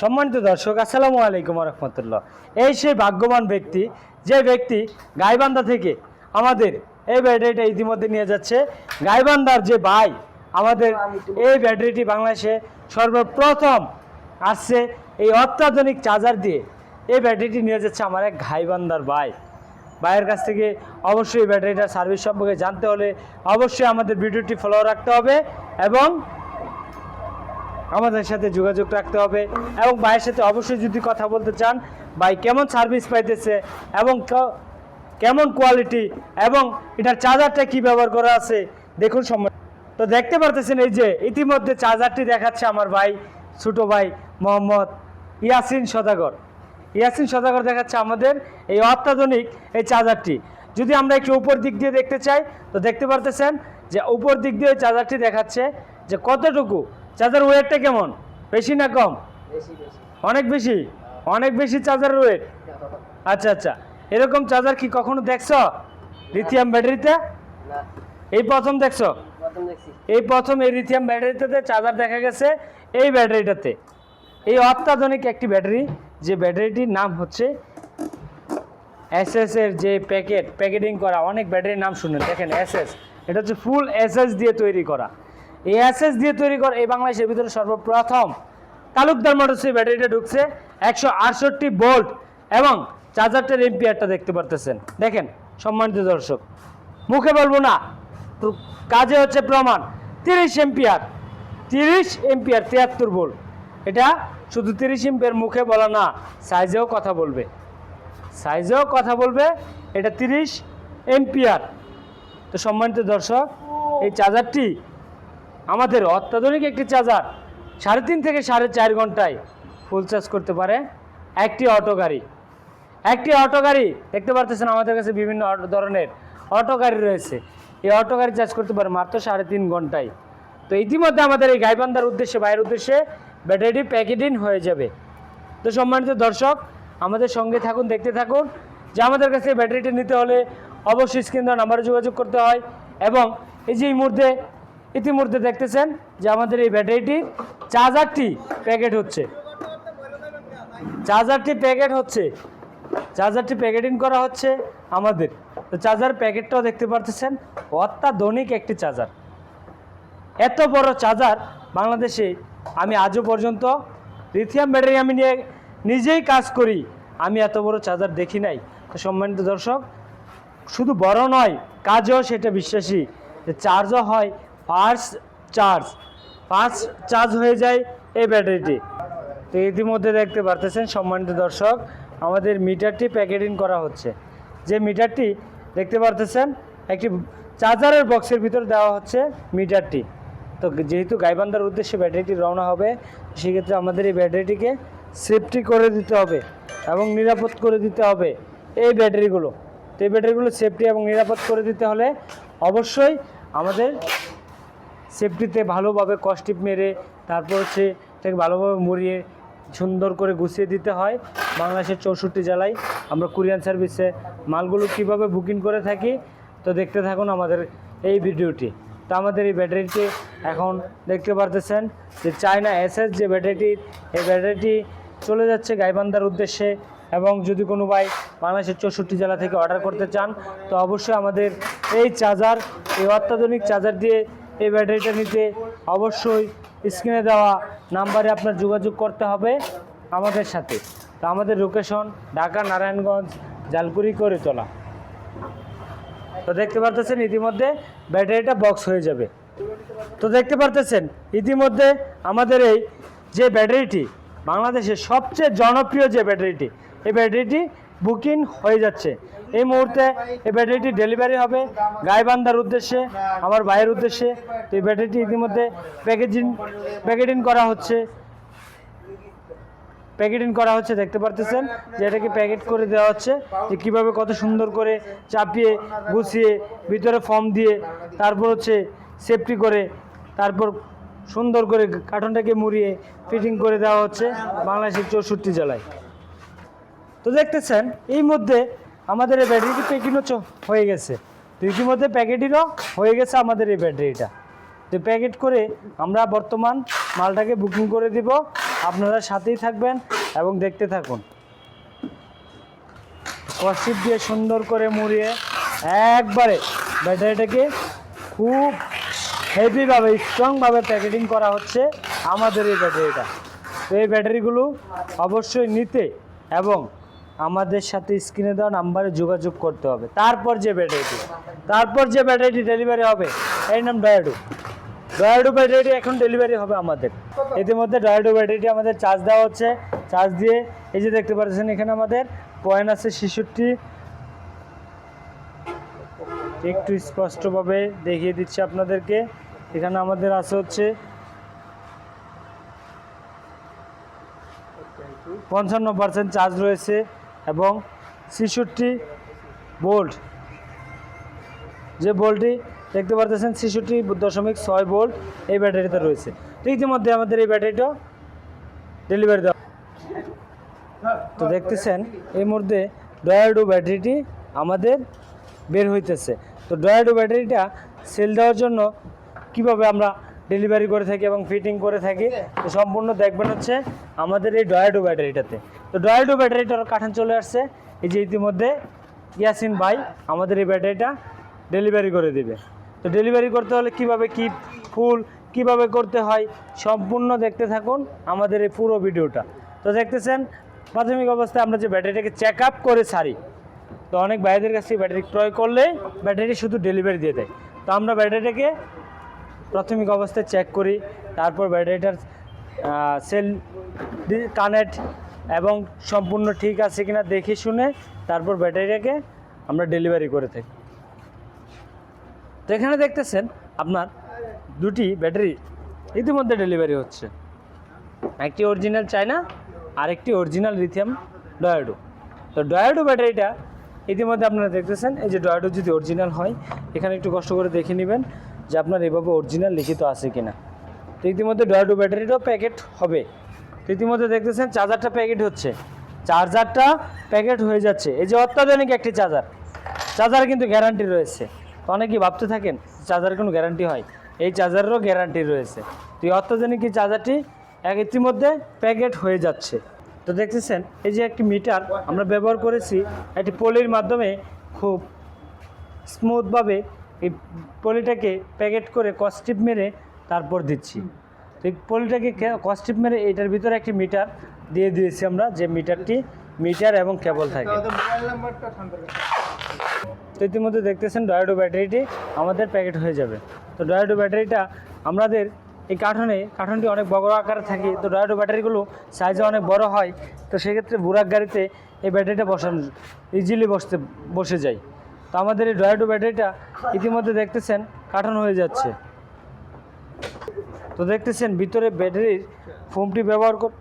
সম্মানিত দর্শক, আসসালামু আলাইকুম রহমতুল্লাহ এই সেই ভাগ্যবান ব্যক্তি, যে ব্যক্তি গাইবান্ধা থেকে আমাদের এই ব্যাটারিটা ইতিমধ্যে নিয়ে যাচ্ছে। গাইবান্ধার যে ভাই আমাদের এই ব্যাটারিটি বাংলাদেশে সর্বপ্রথম আসছে, এই অত্যাধুনিক চার্জার দিয়ে এই ব্যাটারিটি নিয়ে যাচ্ছে আমার এক গাইবান্ধার ভাই। ভাইয়ের কাছ থেকে অবশ্যই ব্যাটারিটার সার্ভিস সম্পর্কে জানতে হলে অবশ্যই আমাদের ভিডিওটি ফলো রাখতে হবে এবং আমাদের সাথে যোগাযোগ রাখতে হবে এবং ভাইয়ের সাথে অবশ্যই যদি কথা বলতে চান, ভাই কেমন সার্ভিস পাইতেছে এবং কেমন কোয়ালিটি এবং এটার চার্জারটা কি ব্যবহার করা আছে, দেখুন সময়। তো দেখতে পারতেছেন এই যে ইতিমধ্যে চার্জারটি দেখাচ্ছে আমার ভাই, ছোট ভাই মোহাম্মদ ইয়াসিন সদাগর। ইয়াসিন সদাগর দেখাচ্ছে আমাদের এই অত্যাধুনিক এই চার্জারটি যদি আমরা একটু উপর দিক দিয়ে দেখতে চাই, তো দেখতে পারতেছেন যে উপর দিক দিয়ে চার্জারটি দেখাচ্ছে যে কতটুকু চার্জার ওয়েটটা কেমন? বেশি না কম? অনেক বেশি? অনেক বেশি চার্জার ওয়েট? আচ্ছা আচ্ছা। এরকম চার্জার কি কখনো দেখছ? লিথিয়াম ব্যাটারিতে এই প্রথম দেখছ? এই প্রথম এই লিথিয়াম ব্যাটারিটাতে চার্জার দেখা গেছে এই ব্যাটারিটাতে এই অত্যাধুনিক একটি ব্যাটারি যে ব্যাটারিটির নাম হচ্ছে এসএস এর যে প্যাকেট প্যাকেটিং করা অনেক ব্যাটারির নাম শুনেন। দেখেন এসএস এটা হচ্ছে ফুল এসএস দিয়ে তৈরি করা। এই দিয়ে তৈরি করা, এই বাংলাদেশের ভিতরে সর্বপ্রথম তালুকদার মোটরসে ব্যাটারিটা ঢুকছে একশো আটষট্টি বোল্ট এবং চার্জারটার এমপিআরটা দেখতে পারতেছেন। দেখেন, সম্মানিত দর্শক, মুখে বলব না কাজে হচ্ছে প্রমাণ, তিরিশ এম্পিয়ার তিরিশ এম্পিয়ার তিয়াত্তর বোল্ট। এটা শুধু তিরিশ এম্পিয়ার মুখে বলা না, সাইজেও কথা বলবে। সাইজেও কথা বলবে, এটা তিরিশ এম্পিয়ার তো সম্মানিত দর্শক, এই চার্জারটি আমাদের অত্যাধুনিক একটি চার্জার সাড়ে তিন থেকে সাড়ে চার ঘন্টায় ফুল চার্জ করতে পারে। একটি অটো গাড়ি। একটি অটো গাড়ি, দেখতে পারতেছেন আমাদের কাছে বিভিন্ন ধরনের অটো গাড়ি রয়েছে। এই অটো গাড়ি চার্জ করতে পারে মাত্র সাড়ে তিন ঘন্টায়। তো ইতিমধ্যে আমাদের এই গাইবান্ধার উদ্দেশ্যে বাইরের উদ্দেশ্যে ব্যাটারিটি প্যাকেটিং হয়ে যাবে। তো সম্মানিত দর্শক, আমাদের সঙ্গে থাকুন, দেখতে থাকুন। যে আমাদের কাছে ব্যাটারিটি নিতে হলে অবশ্যই স্ক্রিন দেওয়া নাম্বারে যোগাযোগ করতে হয় এবং এই যে এই মুহূর্তে ইতিমধ্যে দেখতেছেন যে আমাদের এই ব্যাটারিটির চার্জারটি প্যাকেট হচ্ছে। চার্জারটি প্যাকেট হচ্ছে। চার্জারটি প্যাকেটিং করা হচ্ছে আমাদের। তো চার্জার প্যাকেটটাও দেখতে পারতেছেন, অত্যাধুনিক একটি চার্জার। এত বড় চার্জার বাংলাদেশে আমি আজও পর্যন্ত লিথিয়াম ব্যাটারি আমি নিয়ে নিজেই কাজ করি, আমি এত বড় চার্জার দেখি নাই। তো সম্মানিত দর্শক, শুধু বড় নয়, কাজও সেটা বিশ্বাসী যে চার্জও হয় ফার্স্ট চার্জ ফার্স্ট চার্জ হয়ে যায় এই ব্যাটারিটি। তো ইতিমধ্যে দেখতে পারতেছেন সম্মানিত দর্শক, আমাদের মিটারটি প্যাকেটিং করা হচ্ছে। যে মিটারটি দেখতে পারতেছেন, একটি চার্জারের বক্সের ভিতর দেওয়া হচ্ছে মিটারটি। তো যেহেতু গাইবান্ধার উদ্দেশ্যে ব্যাটারিটি রওনা হবে, সেক্ষেত্রে আমাদের এই ব্যাটারিটিকে সেফটি করে দিতে হবে এবং নিরাপদ করে দিতে হবে এই ব্যাটারিগুলো। তো এই ব্যাটারিগুলো সেফটি এবং নিরাপদ করে দিতে হলে অবশ্যই আমাদের সেফটিতে ভালোভাবে কস্টিপ মেরে তারপর হচ্ছে এটাকে ভালোভাবে মুড়িয়ে সুন্দর করে গুছিয়ে দিতে হয়। বাংলাদেশের চৌষট্টি জেলায় আমরা কুরিয়ান সার্ভিসে মালগুলো কীভাবে বুকিং করে থাকি, তো দেখতে থাকুন আমাদের এই ভিডিওটি। তো আমাদের এই ব্যাটারিটি এখন দেখতে পারতেছেন যে চায়না এসএস যে ব্যাটারিটি, এই ব্যাটারিটি চলে যাচ্ছে গাইবান্ধার উদ্দেশ্যে এবং যদি কোনো ভাই বাংলাদেশের চৌষট্টি জেলা থেকে অর্ডার করতে চান, তো অবশ্যই আমাদের এই চার্জার, এই অত্যাধুনিক চার্জার দিয়ে এই ব্যাটারিটা নিতে অবশ্যই স্ক্রিনে দেওয়া নাম্বারে আপনার যোগাযোগ করতে হবে আমাদের সাথে। তো আমাদের লোকেশন ঢাকা, নারায়ণগঞ্জ, জালকুড়ি করে তোলা তো দেখতে পারতেছেন ইতিমধ্যে ব্যাটারিটা বক্স হয়ে যাবে। তো দেখতে পারতেছেন ইতিমধ্যে আমাদের এই যে ব্যাটারিটি, বাংলাদেশের সবচেয়ে জনপ্রিয় যে ব্যাটারিটি, এই ব্যাটারিটি বুকিং হয়ে যাচ্ছে। এই মুহূর্তে এই ব্যাটারিটি ডেলিভারি হবে। গাইবান্ধার উদ্দেশ্যে, আমার ভাইয়ের উদ্দেশ্যে। তো এই ব্যাটারিটি ইতিমধ্যে প্যাকেজিং প্যাকেটিং করা হচ্ছে। প্যাকেটিং করা হচ্ছে, দেখতে পারতেছেন যে এটাকে প্যাকেট করে দেওয়া হচ্ছে। যে কীভাবে কত সুন্দর করে চাপিয়ে, গুছিয়ে, ভিতরে ফর্ম দিয়ে, তারপর হচ্ছে সেফটি করে, তারপর সুন্দর করে কার্টনটাকে মুড়িয়ে ফিটিং করে দেওয়া হচ্ছে বাংলাদেশের চৌষট্টি জেলায়। তো দেখতেছেন, এই মধ্যে আমাদের এই ব্যাটারিটি প্যাকিংও হয়ে গেছে। তো ইতিমধ্যে প্যাকেটিরও হয়ে গেছে আমাদের এই ব্যাটারিটা তো প্যাকেট করে আমরা বর্তমান মালটাকে বুকিং করে দিব। আপনারা সাথেই থাকবেন এবং দেখতে থাকুন। কষিপ দিয়ে সুন্দর করে মুড়িয়ে একবারে ব্যাটারিটাকে খুব হেভিভাবে স্ট্রংভাবে প্যাকেটিং করা হচ্ছে আমাদের এই ব্যাটারিটা তো এই ব্যাটারিগুলো অবশ্যই নিতে এবং আমাদের সাথে স্ক্রিনে দেওয়া নাম্বারে যোগাযোগ করতে হবে। তারপর যে ব্যাটারিটি তারপর যে ব্যাটারিটি ডেলিভারি হবে, এর নাম ডয়াডু ডয়াডু ব্যাটারিটি এখন ডেলিভারি হবে আমাদের। ইতিমধ্যে ডয়াডু ব্যাটারিটি আমাদের চার্জ দেওয়া হচ্ছে। চার্জ দিয়ে এই যে দেখতে পাচ্ছেন এখানে আমাদের পয়েন্ট আছে শিশুটি একটু স্পষ্টভাবে দেখিয়ে দিচ্ছি আপনাদেরকে। এখানে আমাদের আছে হচ্ছে পঞ্চান্ন পার্সেন্ট চার্জ রয়েছে। এবং ছেষট্টি বোল্ট। যে বোল্টটি দেখতে পারতেছেন, ছেষট্টি দশমিক ছয় বোল্ট এই ব্যাটারিতে রয়েছে। ইতিমধ্যে আমাদের এই ব্যাটারিটা ডেলিভারি দেওয়া তো দেখতেছেন, এই মুহূর্তে ডয়াডো ব্যাটারিটি আমাদের বের হইতেছে। তো ডয়াডো ব্যাটারিটা সেল দেওয়ার জন্য কীভাবে আমরা ডেলিভারি করে থাকি এবং ফিটিং করে থাকি, তো সম্পূর্ণ দেখবেন হচ্ছে আমাদের এই ডয়াডো ব্যাটারিটাতে। তো ডয়াডো ব্যাটারিটার কাঠান চলে আসছে। এই যে ইতিমধ্যে ইয়াসিন ভাই আমাদের এই ব্যাটারিটা ডেলিভারি করে দেবে। তো ডেলিভারি করতে হলে কীভাবে কি ফুল, কীভাবে করতে হয়, সম্পূর্ণ দেখতে থাকুন আমাদের এই পুরো ভিডিওটা। তো দেখতেছেন, প্রাথমিক অবস্থায় আমরা যে ব্যাটারিটাকে চেক আপ করে ছাড়ি তো অনেক ভাইদের কাছ ব্যাটারি ক্রয় করলে ব্যাটারি শুধু ডেলিভারি দিয়ে দেয়। তো আমরা ব্যাটারিটাকে প্রাথমিক অবস্থায় চেক করি, তারপর ব্যাটারিটার সেল কানেক্ট এবং সম্পূর্ণ ঠিক আছে কিনা দেখে শুনে তারপর ব্যাটারিটাকে আমরা ডেলিভারি করে থাকি। তো এখানে দেখতেছেন আপনার দুটি ব্যাটারি ইতিমধ্যে ডেলিভারি হচ্ছে। একটি অরিজিনাল চায়না আর একটি অরিজিনাল লিথিয়াম ডয়াডো তো ডয়াডো ব্যাটারিটা ইতিমধ্যে আপনারা দেখতেছেন, এই যে ডয়াডো যদি অরিজিনাল হয়, এখানে একটু কষ্ট করে দেখে নেবেন যে আপনার এভাবে অরিজিনাল লিখিত আছে কিনা। তো ইতিমধ্যে ডয়াডো ব্যাটারিটাও প্যাকেট হবে। ইতিমধ্যে দেখতেছেন চার্জারটা প্যাকেট হচ্ছে। চার্জারটা প্যাকেট হয়ে যাচ্ছে। এই যে অত্যাধুনিক একটি চার্জার। চার্জার কিন্তু গ্যারান্টি রয়েছে। অনেকেই ভাবতে থাকেন চার্জার কোনো গ্যারান্টি হয়? এই চার্জারেরও গ্যারান্টি রয়েছে। তো এই অত্যাধুনিক এই চার্জারটি এক ইতিমধ্যে প্যাকেট হয়ে যাচ্ছে। তো দেখতেছেন, এই যে একটি মিটার আমরা ব্যবহার করেছি, একটি পলির মাধ্যমে খুব স্মুথভাবে এই পলিটাকে প্যাকেট করে কস্টিপ মেরে তারপর দিচ্ছি। তো এই পলিটাকে কস্টিপ মেরে এটার ভিতরে একটি মিটার দিয়ে দিয়েছি আমরা যে মিটারটি মিটার এবং কেবল থাকে। তো ইতিমধ্যে দেখতেছেন ডয়াডো ব্যাটারিটি আমাদের প্যাকেট হয়ে যাবে। তো ডয়াডো ব্যাটারিটা আমাদের এই কার্টনে কার্টনটি অনেক বড় আকারে থাকে তো ডয়াডো ব্যাটারিগুলো সাইজে অনেক বড় হয় তো সেক্ষেত্রে বুরাক গাড়িতে এই ব্যাটারিটা বসানো ইজিলি বসতে বসে যায়। তো আমাদের এই ডয়াডো ব্যাটারিটা ইতিমধ্যে দেখতেছেন কার্টন হয়ে যাচ্ছে। তো দেখতেছেন ভিতরে ব্যাটারির ফোমটি ব্যবহার কর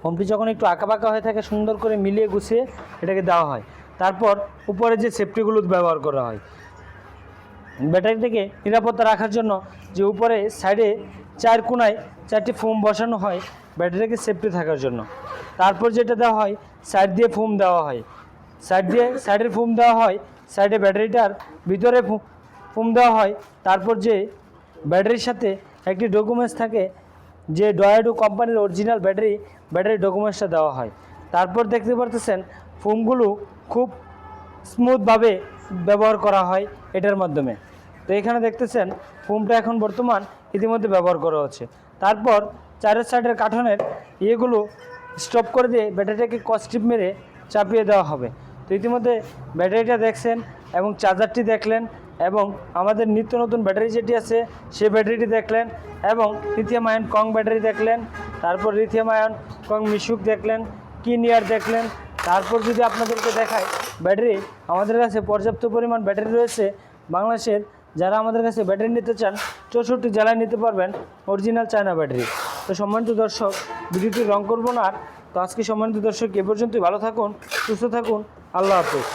ফোমটি যখন একটু আঁকা বাঁকা হয়ে থাকে, সুন্দর করে মিলিয়ে গুছিয়ে এটাকে দেওয়া হয়। তারপর উপরে যে সেফটিগুলো ব্যবহার করা হয়। ব্যাটারিটাকে নিরাপত্তা রাখার জন্য যে উপরে সাইডে চার কোনায় চারটি ফোম বসানো হয়, ব্যাটারিটাকে সেফটি থাকার জন্য। তারপর যেটা দেওয়া হয়, সাইড দিয়ে ফোম দেওয়া হয়। সাইড দিয়ে, সাইডের ফোম দেওয়া হয়, সাইডে ব্যাটারিটার ভিতরে ফোম দেওয়া হয়। তারপর যে ব্যাটারির সাথে একটি ডকুমেন্টস থাকে যে ডয়াডো কোম্পানির অরিজিনাল ব্যাটারি ব্যাটারি ডকুমেন্টসটা দেওয়া হয়। তারপর দেখতে পারতেছেন ফোমগুলো খুব স্মুথভাবে ব্যবহার করা হয় এটার মাধ্যমে। তো এখানে দেখতেছেন ফোমটা এখন বর্তমান ইতিমধ্যে ব্যবহার করা হচ্ছে। তারপর চারের সাইডের কাঠনের ইয়েগুলো স্টপ করে দিয়ে ব্যাটারিটাকে কস্টিপ মেরে চাপিয়ে দেওয়া হবে। তো ইতিমধ্যে ব্যাটারিটা দেখছেন এবং চার্জারটি দেখলেন এবং আমাদের নিত্য নতুন ব্যাটারি যেটি আছে, সেই ব্যাটারিটি দেখলেন এবং লিথিয়াম আয়ন কং ব্যাটারি দেখলেন, তারপর লিথিয়াম আয়ন কং মিশুক দেখলেন কিনিয়ার দেখলেন। তারপর যদি আপনাদেরকে দেখায় ব্যাটারি আমাদের কাছে পর্যাপ্ত পরিমাণ ব্যাটারি রয়েছে। বাংলাদেশের যারা আমাদের কাছে ব্যাটারি নিতে চান, চৌষট্টি জেলায় নিতে পারবেন অরিজিনাল চায়না ব্যাটারি। তো সম্মানিত দর্শক, ভিডিওটি রং করব না আর। তো আজকে সম্মানিত দর্শক, এ পর্যন্তই। ভালো থাকুন, সুস্থ থাকুন। আল্লাহ হাফেজ।